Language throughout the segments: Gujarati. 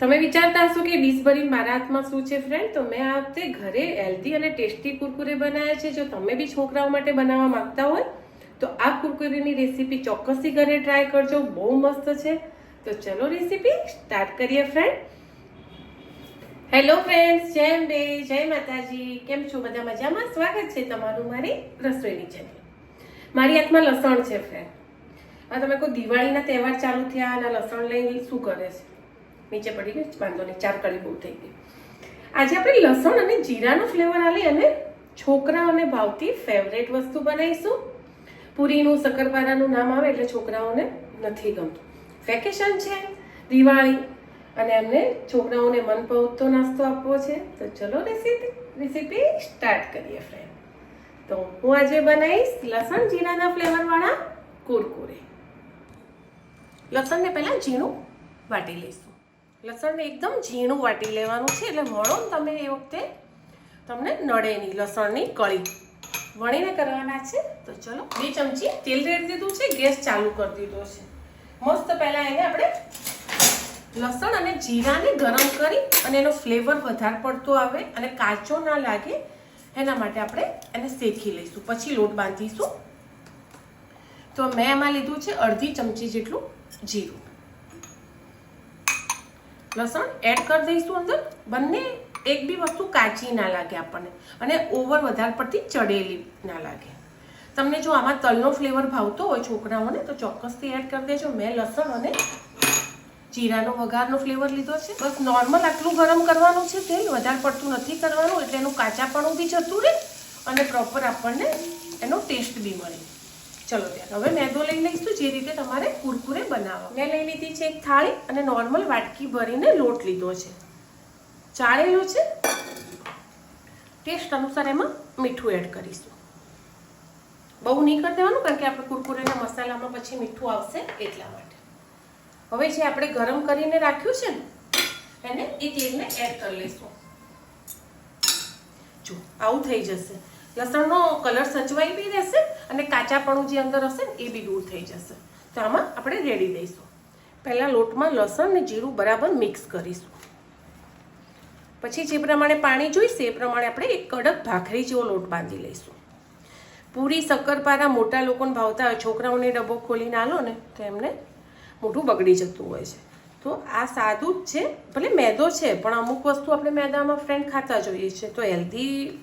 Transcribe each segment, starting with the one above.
તમે વિચારતા હશો કે ડીશ મારા હાથમાં શું છે ફ્રેન્ડ તો મેં આ વખતે ઘરે હેલ્ધી અને ટેસ્ટી કુરકુરે બનાવ્યા છે. જો તમે બી છોકરાઓ માટે બનાવવા માંગતા હોય, તો આ કુરકુરેની રેસીપી ચોક્કસથી ઘરે ટ્રાય કરજો. બહુ મસ્ત છે. તો ચલો રેસીપી સ્ટાર્ટ કરીએ ફ્રેન્ડ હેલો ફ્રેન્ડ્સ જય અંબે, જય માતાજી. કેમ છો? બધા મજામાં? સ્વાગત છે તમારું મારી રસોઈની ચેનલ મારી હાથમાં લસણ છે ફ્રેન્ડ આ તમે કોઈ દિવાળીના તહેવાર ચાલુ થયા અને લસણ લઈને શું કરે છે? નીચે પડી ગયું. વાંધો નહીં, ચાર કળી બહુ થઈ ગઈ. આજે આપણે લસણ અને જીરાનો ફ્લેવર આલી અને છોકરાઓને ભાવતી ફેવરેટ વસ્તુ બનાવીશું. પૂરીનું, શક્કરપારાનું નામ આવે એટલે છોકરાઓને નથી ગમતું. વેકેશન છે, દિવાળી, અને એમને છોકરાઓને મનપવતો નાસ્તો આપવો છે. તો ચલો રેસીપી રેસીપી સ્ટાર્ટ કરીએ ફ્રેન્ડ તો હું આજે બનાવીશ લસણ જીરાના ફ્લેવરવાળા કુરકુરે. લસણને પહેલાં ઝીણું વાટી લઈશું. લસણને એકદમ ઝીણું વાટી લેવાનું છે. એટલે વણો તમે એ વખતે તમને નડે નહીં લસણની કળી. વણીને કરવાના છે. તો ચલો, બે ચમચી તેલ રેડી દીધું છે. ગેસ ચાલુ કરી દીધો છે. મસ્ત પહેલાં એને આપણે લસણ અને જીરાને ગરમ કરી અને એનો ફ્લેવર વધારે પડતો આવે અને કાચો ના લાગે, એના માટે આપણે એને શેકી લઈશું. પછી લોટ બાંધીશું. તો મેં એમાં લીધું છે અડધી ચમચી જેટલું જીરું. લસણ એડ કરી દઈશું અંદર. બંને એક બી વસ્તુ કાચી ના લાગે આપણને. અને ઓવર વધારે પડતી ચડેલી ના લાગે. તમને જો આમાં તલનો ફ્લેવર ભાવતો હોય છોકરાઓને, તો ચોક્કસથી એડ કરી દેજો. મેં લસણ અને જીરાનો વઘારનો ફ્લેવર લીધો છે. બસ નોર્મલ આટલું ગરમ કરવાનું છે તેલ, વધારે પડતું નથી કરવાનું, એટલે એનું કાચાપણું બી જતું રહે અને પ્રોપર આપણને એનો ટેસ્ટ બી મળે. ચલો ત્યારે. હવે મેદો લઈ લઈશું જે રીતે તમારે કુરકુરે બનાવવા. મેં લઈ લીધી છે એક થાળી અને નોર્મલ વાટકી ભરીને લોટ લીધો છે. ચાળેલો છે. ટેસ્ટ અનુસાર એમાં મીઠું એડ કરીશું. બહુ નહીં કરી દેવાનું કારણ કે આપણે કુરકુરેના મસાલામાં પછી મીઠું આવશે એટલા માટે. હવે જે આપણે ગરમ કરીને રાખ્યું છે ને, એને એ તેલને એડ કરી લઈશું. જો, આવું થઈ જશે. લસણનો કલર સચવાઈ બી રહેશે અને કાચાપણું જે અંદર હશે ને, એ બી દૂર થઈ જશે. તો આમાં આપણે રેડી દઈશું. પહેલાં લોટમાં લસણ ને જીરું બરાબર મિક્સ કરીશું. પછી જે પ્રમાણે પાણી જોઈશે, એ પ્રમાણે આપણે એક કડક ભાખરી જેવો લોટ બાંધી લઈશું. પૂરી શક્કરપારા મોટા લોકોને ભાવતા હોય, છોકરાઓને ડબ્બો ખોલીને આલો ને, તો એમને મોઢું બગડી જતું હોય છે. તો આ સાદું જ છે, ભલે મેદો છે, પણ અમુક વસ્તુ આપણે મેદામાં ફ્રેન્ડ ખાતા જોઈએ છે તો હેલ્ધી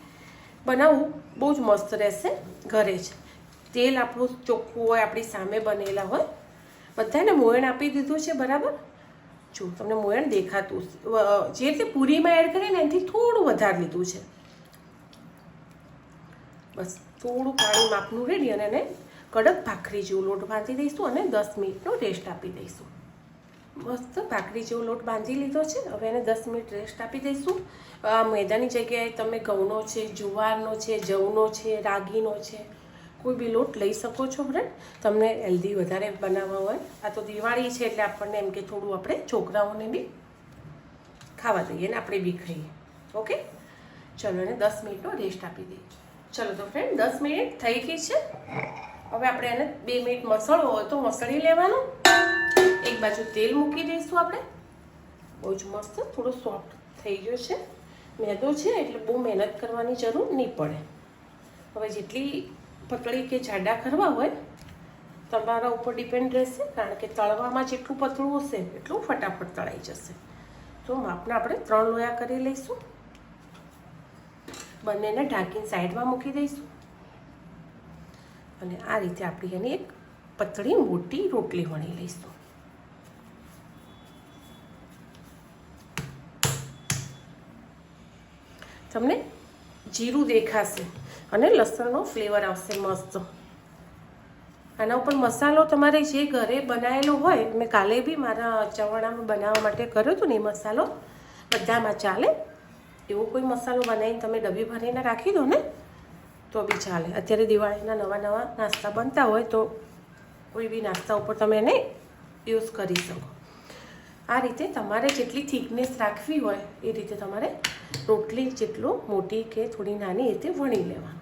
બનાવવું બહુ જ મસ્ત રહેશે ઘરે જ. તેલ આપણું ચોખ્ખું હોય, આપણી સામે બનેલા હોય. બધાને મોયણ આપી દીધું છે, બરાબર? જો, તમને મોયણ દેખાતું જે રીતે પૂરીમાં એડ કરીને એનાથી થોડું વધારે લીધું છે. બસ, થોડું પાણી માપનું રેડી અને એને કડક ભાખરી જેવું લોટ બાંધી દઈશું અને દસ મિનિટનો રેસ્ટ આપી દઈશું. મસ્ત ભાખરી જેવો લોટ બાંધી લીધો છે. હવે એને દસ મિનિટ રેસ્ટ આપી દઈશું. આ મેદાની જગ્યાએ તમે ઘઉંનો છે, જુવારનો છે, જવનો છે, રાગીનો છે, કોઈ બી લોટ લઈ શકો છો ફ્રેન્ડ તમને હેલ્ધી વધારે બનાવવા હોય. આ તો દિવાળી છે એટલે આપણને એમ કે થોડું આપણે છોકરાઓને બી ખાવા દઈએ ને આપણે બી ખાઈએ. ઓકે ચલો, એને દસ મિનિટનો રેસ્ટ આપી દઈએ. ચલો, તો ફ્રેન્ડ દસ મિનિટ થઈ ગઈ છે. હવે આપણે એને બે મિનિટ મસળવો હોય તો મસળી લેવાનું. એક બાજુ તેલ મૂકી દઈશું આપણે. બહુ જ મસ્ત, થોડો સોફ્ટ થઈ ગયો છે. મેદો છે, એટલે બહુ મહેનત કરવાની જરૂર નહીં પડે. હવે જેટલી પતળી કે જાડા કરવા હોય, તમારા ઉપર ડિપેન્ડ રહેશે, કારણ કે તળવામાં જેટલું પતળું હશે, એટલું ફટાફટ તળાઈ જશે. તો માપના આપણે ત્રણ લોયા કરી લઈશું. બંનેને ઢાંકીને સાઈડમાં મૂકી દઈશું. અને આ રીતે આપણી એની એક પતળી મોટી રોટલી વણી લઈશું. તમને જીરું દેખાશે અને લસણનો ફ્લેવર આવશે મસ્ત. આના ઉપર મસાલો તમારે જે ઘરે બનાવેલો હોય, મેં કાલે બી મારા ચવાણામાં બનાવવા માટે કર્યો હતો ને એ મસાલો, બધામાં ચાલે. એવો કોઈ મસાલો બનાવીને તમે ડબ્બી ભરીને રાખી દો ને, તો બી ચાલે. અત્યારે દિવાળીના નવા નવા નાસ્તા બનતા હોય તો કોઈ બી નાસ્તા ઉપર તમે એને યુઝ કરી શકો. આ રીતે તમારે જેટલી થિકનેસ રાખવી હોય, એ રીતે તમારે રોટલી જેટલું મોટી કે થોડી નાની રીતે વણી લેવાનું.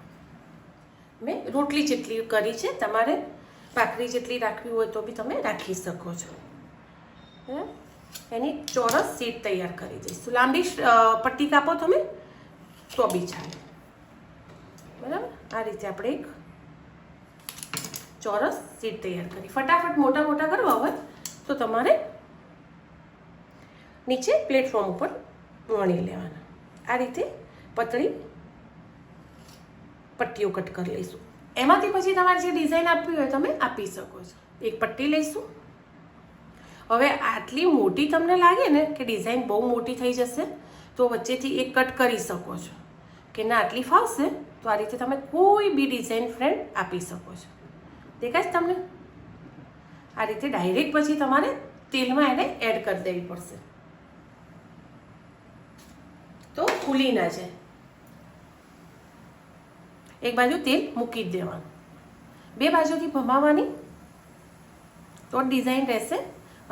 મેં રોટલી જેટલી કરી છે, તમારે ભાખરી જેટલી રાખવી હોય તો બી તમે રાખી શકો છો. બરાબર એની ચોરસ સીટ તૈયાર કરી દઈશું. લાંબી પટ્ટી કાપો તમે, તો બી ચાલે. બરાબર? આ રીતે આપણે એક ચોરસ સીટ તૈયાર કરી. ફટાફટ મોટા મોટા કરવા હોય તો તમારે નીચે પ્લેટફોર્મ ઉપર વણી લેવાના. આ રીતે પતળી પટ્ટીઓ કટ કરી લઈશું. એમાંથી પછી તમારે જે ડિઝાઇન આપવી હોય તમે આપી શકો છો. એક પટ્ટી લઈશું. હવે આટલી મોટી તમને લાગે ને કે ડિઝાઇન બહુ મોટી થઈ જશે, તો વચ્ચેથી એક કટ કરી શકો છો. કે ના, આટલી ફાવશે, તો આ રીતે તમે કોઈ બી ડિઝાઇન ફ્રેન્ડ આપી શકો છો. દેખાય છે તમને? આ રીતે ડાયરેક્ટ પછી તમારે તેલમાં એને એડ કરી દેવી પડશે. તો ફૂલી ના જાય એક બાજુ તેલ મૂકી જ દેવાનું. બે બાજુથી ભમાવાની તો ડિઝાઇન રહેશે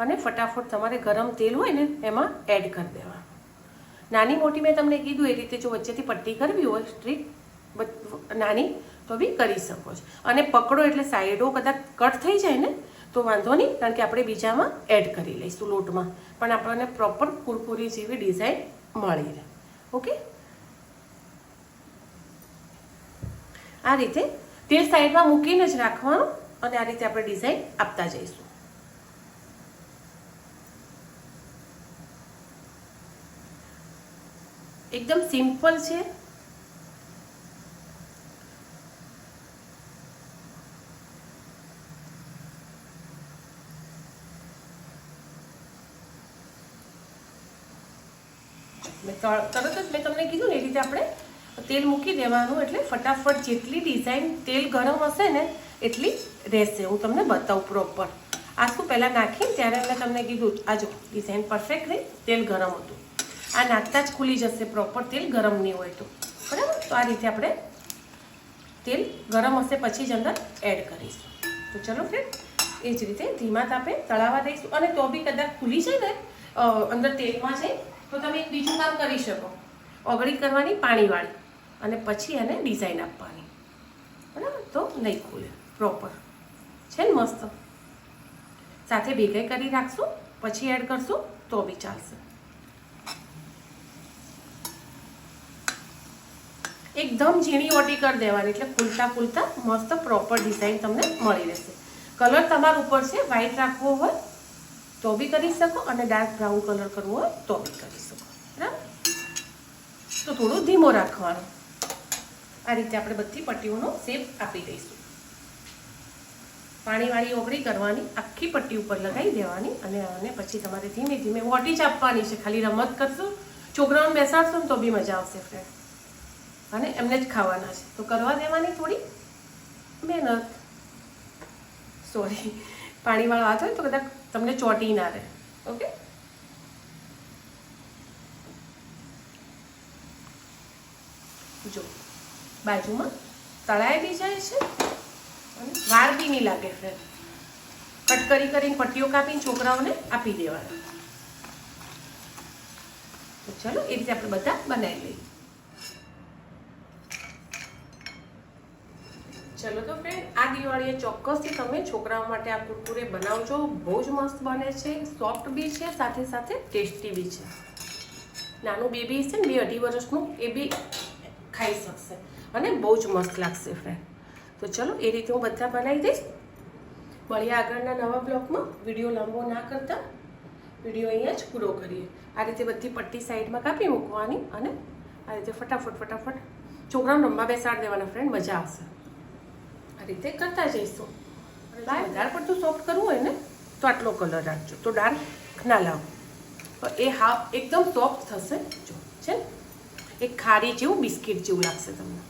અને ફટાફટ તમારે ગરમ તેલ હોય ને એમાં એડ કરી દેવાનું. નાની મોટી મેં તમને કીધું એ રીતે જો વચ્ચેથી પટ્ટી કરવી હોય સ્ટ્રીક નાની, તો બી કરી શકો છો. અને પકડો એટલે સાઈડો કદાચ કટ થઈ જાય ને, તો વાંધો નહીં, કારણ કે આપણે બીજામાં એડ કરી લઈશું લોટમાં. પણ આપણને પ્રોપર કુરકુરી જેવી ડિઝાઇન મળી રહે. ઓકે? આ રીતે તેલ સાઈડમાં મૂકીને જ રાખવાનું અને આ રીતે આપણે ડિઝાઇન આપતા જઈશું. એકદમ સિમ્પલ છે. મેં તરત જ મેં તમને કીધું ને એ રીતે આપણે તેલ મૂકી દેવાનું એટલે ફટાફટ જેટલી ડિઝાઇન તેલ ગરમ હશે ને એટલી રહેશે. હું તમને બતાવું પ્રોપર આ શું પહેલાં નાખીને ત્યારે મેં તમને કીધું, આ ડિઝાઇન પરફેક્ટ રહી, તેલ ગરમ હતું. આ નાખતા જ ખુલી જશે પ્રોપર તેલ ગરમ નહીં હોય તો. બરાબર? તો આ રીતે આપણે તેલ ગરમ હશે પછી જ અંદર એડ કરીશું. તો ચલો ફ્રેન્ડ એ જ રીતે ધીમા તાપે તળાવા દઈશું. અને તો બી કદાચ ખુલી જાય ને અંદર તેલમાં છે તો તમે એક બીજું કામ કરી શકો. ઓગળી કરવાની પાણીવાળી અને પછી એને ડિઝાઇન આપવાની. બરાબર? તો નહીં ખુલે. પ્રોપર છે ને મસ્ત? સાથે ભેગાઈ કરી રાખશું, પછી એડ કરશું, તો બી ચાલશે. એકદમ ઝીણી ઓટી કરી દેવાની, એટલે ફૂલતા ફૂલતા મસ્ત પ્રોપર ડિઝાઇન તમને મળી રહેશે. કલર તમારા ઉપર છે વ્હાઇટ રાખવો હોય તો બી કરી શકો અને ડાર્ક બ્રાઉન કલર કરવો હોય તો બી કરી શકો. બરાબર? તો થોડું ધીમો રાખવાનો. આ રીતે આપણે બધી પટ્ટીઓનો શેપ આપી દઈશું. પાણીવાળી ઓગળી કરવાની, આખી પટ્ટી ઉપર લગાવી દેવાની અને આને પછી તમારે ધીમે ધીમે વોટી જ આપવાની છે. ખાલી રમત કરશો, છોકરાઓને બેસાડશો તો બી મજા આવશે ફ્રેન્ડ અને એમને જ ખાવાના છે. તો કરવા દેવાની થોડી મહેનત. સોરી પાણીવાળો હાથ હોય તો કદાચ તમને ચોટી ના રહે. ઓકે જો, બાજુમાં તળાઈ બી જાય છે અને વાર બી નહીં લાગે ફ્રેન્ડ કટ કરી કરીને પટ્ટીઓ કાપીને છોકરાઓને આપી દેવાના. તો ચલો, એ રીતે આપણે બધા બનાવી લઈએ. ચલો તો ફ્રેન્ડ દિવાળીએ ચોક્કસથી તમે છોકરાઓ માટે આ કુરકુરે બનાવજો. બહુ જ મસ્ત બને છે. સોફ્ટ બી છે, સાથે સાથે ટેસ્ટી બી છે. નાનું બેબી છે ને, બે અઢી વર્ષનું, એ બી ખાઈ શકશે. અને બહુ જ મસ્ત લાગશે ફ્રેન્ડ તો ચલો, એ રીતે હું બધા બનાવી દઈશ. મળીએ આગળના નવા બ્લોગમાં. વીડિયો લાંબો ના કરતા. વીડિયો અહીંયા જ પૂરો કરીએ. આ રીતે બધી પટ્ટી સાઈડમાં કાપી મૂકવાની અને આ રીતે ફટાફટ ફટાફટ. છોકરાઓને રમવા બેસાડી દેવાના ફ્રેન્ડ મજા આવશે. રીતે કરતા જઈશું. વધારે પડતું સોફ્ટ કરવું હોય ને તો આટલો કલર રાખજો. તો ડાર્ક ના લાવો. તો એ હા એકદમ સોફ્ટ થશે. જો છે ને? એક ખારી જેવું બિસ્કિટ જેવું લાગશે તમને.